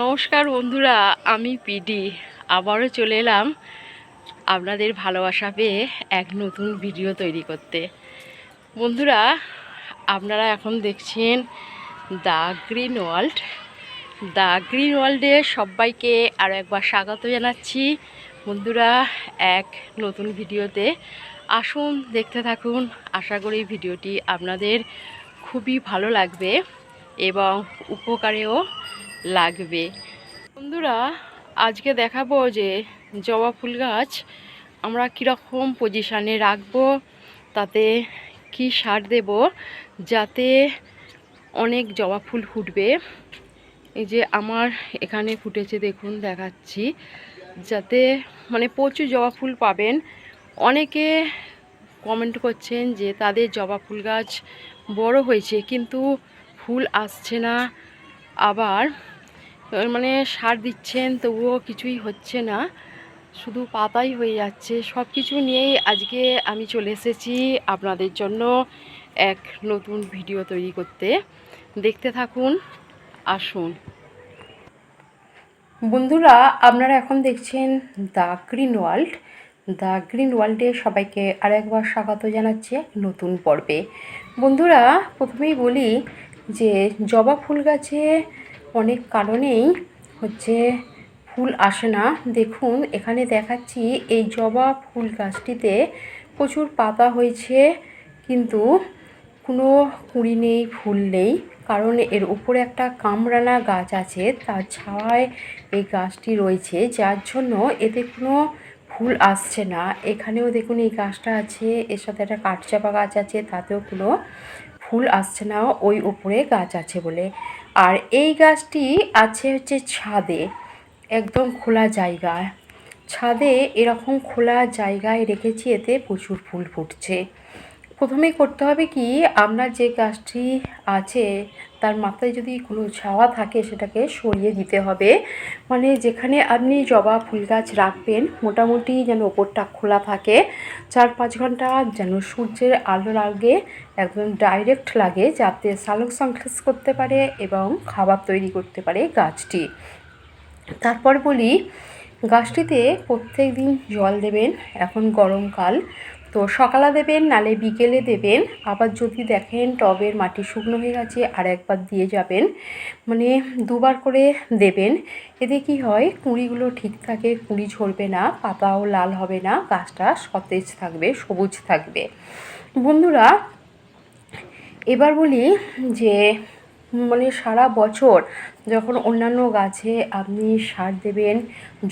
নমস্কার বন্ধুরা, আমি পিডি। আবারও চলে এলাম আপনাদের ভালোবাসা পেয়ে এক নতুন ভিডিও তৈরি করতে। বন্ধুরা, আপনারা এখন দেখছেন the green world. The green ওয়ার্ল্ডে সবাইকে আরও একবার স্বাগত জানাচ্ছি। বন্ধুরা, এক নতুন ভিডিওতে আসুন, দেখতে থাকুন। আশা করি ভিডিওটি আপনাদের খুবই ভালো লাগবে এবং উপকারেও লাগবে। বন্ধুরা, আজকে দেখাবো যে জবা ফুল গাছ আমরা কীরকম পজিশানে রাখব, তাতে কি সার দেব যাতে অনেক জবা ফুল ফুটবে। এই যে আমার এখানে ফুটেছে, দেখুন, দেখাচ্ছি। যাতে মানে প্রচুর জবা ফুল পাবেন। অনেকে কমেন্ট করছেন যে তাদের জবা ফুল গাছ বড় হয়েছে, কিন্তু ফুল আসছে না। আবার মানে সার দিচ্ছেন, তবুও কিছুই হচ্ছে না। শুধু পাতাই হয়ে যাচ্ছে। সব কিছু নিয়েই আজকে আমি চলে এসেছি আপনাদের জন্য এক নতুন ভিডিও তৈরি করতে। দেখতে থাকুন, আসুন। বন্ধুরা, আপনারা এখন দেখছেন the green world. The green ওয়ার্ল্ডে সবাইকে আরেকবার স্বাগত জানাচ্ছে নতুন পর্বে। বন্ধুরা, প্রথমেই বলি যে জবা ফুল গাছে অনেক কারণেই হচ্ছে ফুল আসে না। দেখুন, এখানে দেখাচ্ছি এই জবা ফুল গাছটিতে প্রচুর পাতা হয়েছে, কিন্তু কোনো কুঁড়ি নেই, ফুল নেই। কারণ এর উপরে একটা কামরানা গাছ আছে, তার ছাওয়ায় এই গাছটি রয়েছে। যার জন্য এতে কোনো ফুল আসছে না। এখানেও দেখুন এই গাছটা আছে, এর সাথে একটা কাঠচাপা গাছ আছে, তাতেও কোনো ফুল আসছে না, ওই উপরে গাছ আছে বলে। আর এই গাছটি আছে হচ্ছে ছাদে, একদম খোলা জায়গায় ছাদে এরকম খোলা জায়গায় রেখেছি, এতে প্রচুর ফুল ফুটছে। প্রথমেই করতে হবে কি, আপনার যে গাছটি আছে, তার মাথায় যদি কোনো ছাওয়া থাকে, সেটাকে সরিয়ে দিতে হবে। মানে যেখানে আপনি জবা ফুল গাছ রাখবেন, মোটামুটি যেন ওপরটা খোলা থাকে। চার পাঁচ ঘণ্টা যেন সূর্যের আলো লাগে একদম ডাইরেক্ট লাগে, যাতে সালোক সংশ্লেষ করতে পারে এবং খাবার তৈরি করতে পারে গাছটি। তারপর বলি, গাছটিতে প্রত্যেক দিন জল দেবেন। এখন গরমকাল তো সকালে দেবেন, নালে বিকেলে দেবেন। আবার যদি দেখেন টবের মাটি শুকনো হয়ে গেছে, আর একবার দিয়ে যাবেন। মানে দুবার করে দেবেন। এতে কি হয়, কুঁড়িগুলো ঠিক থাকে, কুঁড়ি ঝরবে না, পাতাও লাল হবে না, গাছটা সতেজ থাকবে, সবুজ থাকবে। বন্ধুরা, এবার বলি যে মানে সারা বছর যখন অন্যান্য গাছে আপনি সার দেবেন,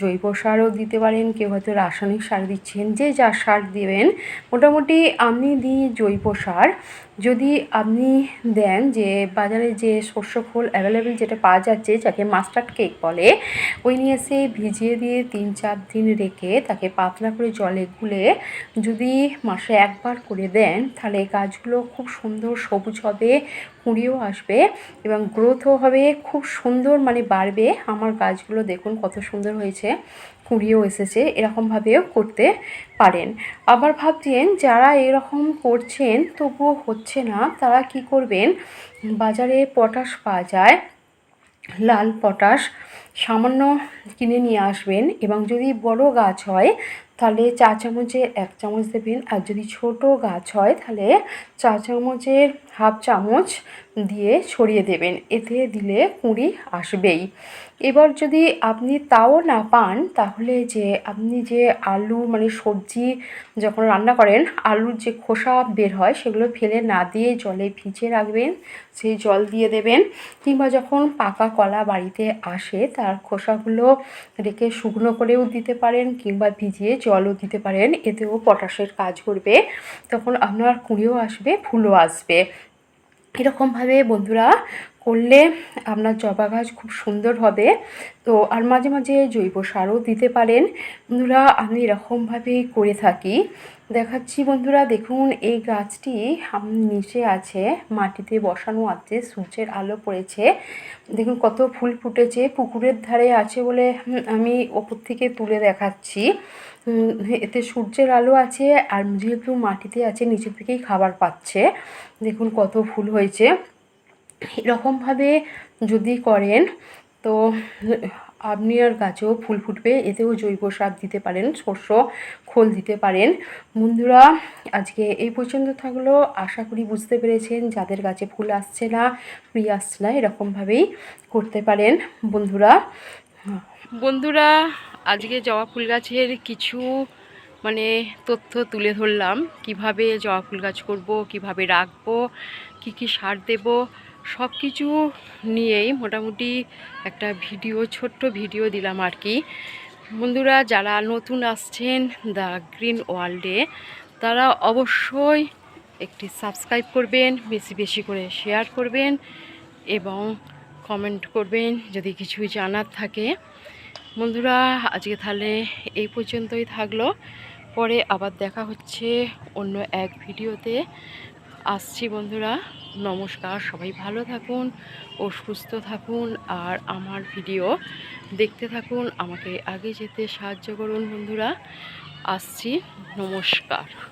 জৈব সারও দিতে পারেন, কেউ হয়তো রাসায়নিক সার দিচ্ছেন, যে যা সার দেবেন, মোটামুটি আমি দিই জৈব সার। যদি আপনি দেন যে বাজারে যে শস্য খোল অ্যাভেলেবেল যেটা পাওয়া যাচ্ছে, যাকে মাস্টার্ড কেক বলে, ওই নিয়ে এসে ভিজিয়ে দিয়ে তিন চার দিন রেখে তাকে পাতলা করে জলে গুলে যদি মাসে একবার করে দেন, তাহলে গাছগুলো খুব সুন্দর সবুজ হবে, কুঁড়িও আসবে এবং গ্রোথও হবে, খুব সুন্দর মানে বাড়বে। আমার গাছগুলো দেখুন কত সুন্দর হয়েছে কুড়িয়েও এসেছে, এরকমভাবেও করতে পারেন। আবার ভাবছেন, যারা এরকম করছেন, তবুও হচ্ছে না। তারা কি করবেন? বাজারে পটাশ পাওয়া যায়, লাল পটাশ সামান্য কিনে নিয়ে আসবেন এবং যদি বড় গাছ হয়, তাহলে চা চামচের এক চামচ দেবেন। আর যদি ছোট গাছ হয়, তাহলে চা চামচের হাফ চামচ দিয়ে ছড়িয়ে দেবেন। এতে দিলে কুঁড়ি আসবেই। এবার যদি আপনি তাও না পান, তাহলে যে আপনি যে আলু মানে সবজি যখন রান্না করেন, আলুর যে খোসা বের হয়, সেগুলো ফেলে না দিয়ে জলে ভিজিয়ে রাখবেন, সেই জল দিয়ে দেবেন। কিংবা যখন পাকা কলা বাড়িতে আসে, তার খোসাগুলো রেখে শুকনো করেও দিতে পারেন, কিংবা ভিজিয়ে জলও দিতে পারেন। এতেও পটাশের কাজ করবে। তখন আপনার কুঁড়িও আসবে, ফুলও আসবে। এরকমভাবে বন্ধুরা করলে আপনার জবা গাছ খুব সুন্দর হবে। তো আর মাঝে মাঝে জৈব সারও দিতে পারেন। বন্ধুরা, আমি এরকমভাবেই করে থাকি। দেখাচ্ছি বন্ধুরা, দেখুন এই গাছটি নিচে আছে, মাটিতে বসানো আছে, সূর্যের আলো পড়েছে। দেখুন কত ফুল ফুটেছে, পুকুরের ধারে আছে বলে আমি ওপর থেকে তুলে দেখাচ্ছি। এতে সূর্যের আলো আছে, আর যেহেতু মাটিতে আছে, নিচে থেকেই খাবার পাচ্ছে। দেখুন কত ফুল হয়েছে। এরকমভাবে যদি করেন, তো আপনি আর গাছেও ফুল ফুটবে, এতেও জৈব সার দিতে পারেন, শস্য, খোল দিতে পারেন। বন্ধুরা, আজকে এই পর্যন্ত থাকল। আশা করি বুঝতে পেরেছেন, যাদের গাছে ফুল আসছে না কুড়ি আসছে না, এরকমভাবেই করতে পারেন। বন্ধুরা বন্ধুরা, আজকে জবা ফুল গাছের কিছু মানে তথ্য তুলে ধরলাম। কীভাবে জবা ফুল গাছ করব, কীভাবে রাখব, কি কি সার দেব সব কিছু নিয়েই মোটামুটি একটা ভিডিও, ছোট্ট ভিডিও দিলাম আর কি। বন্ধুরা, যারা নতুন আসছেন দ্য গ্রিন ওয়ার্ল্ডে, তারা অবশ্যই একটি সাবস্ক্রাইব করবেন, বেশি বেশি করে শেয়ার করবেন এবং কমেন্ট করবেন যদি কিছুই জানার থাকে। বন্ধুরা, আজকে তাহলে এই পর্যন্তই থাকল। পরে আবার দেখা হচ্ছে অন্য এক ভিডিওতে। আসছি বন্ধুরা। নমস্কার, সবাই ভালো থাকুন, ও সুস্থ থাকুন, আর আমার ভিডিও দেখতে থাকুন, আমাকে আগে যেতে সাহায্য করুন বন্ধুরা। আসছি, নমস্কার।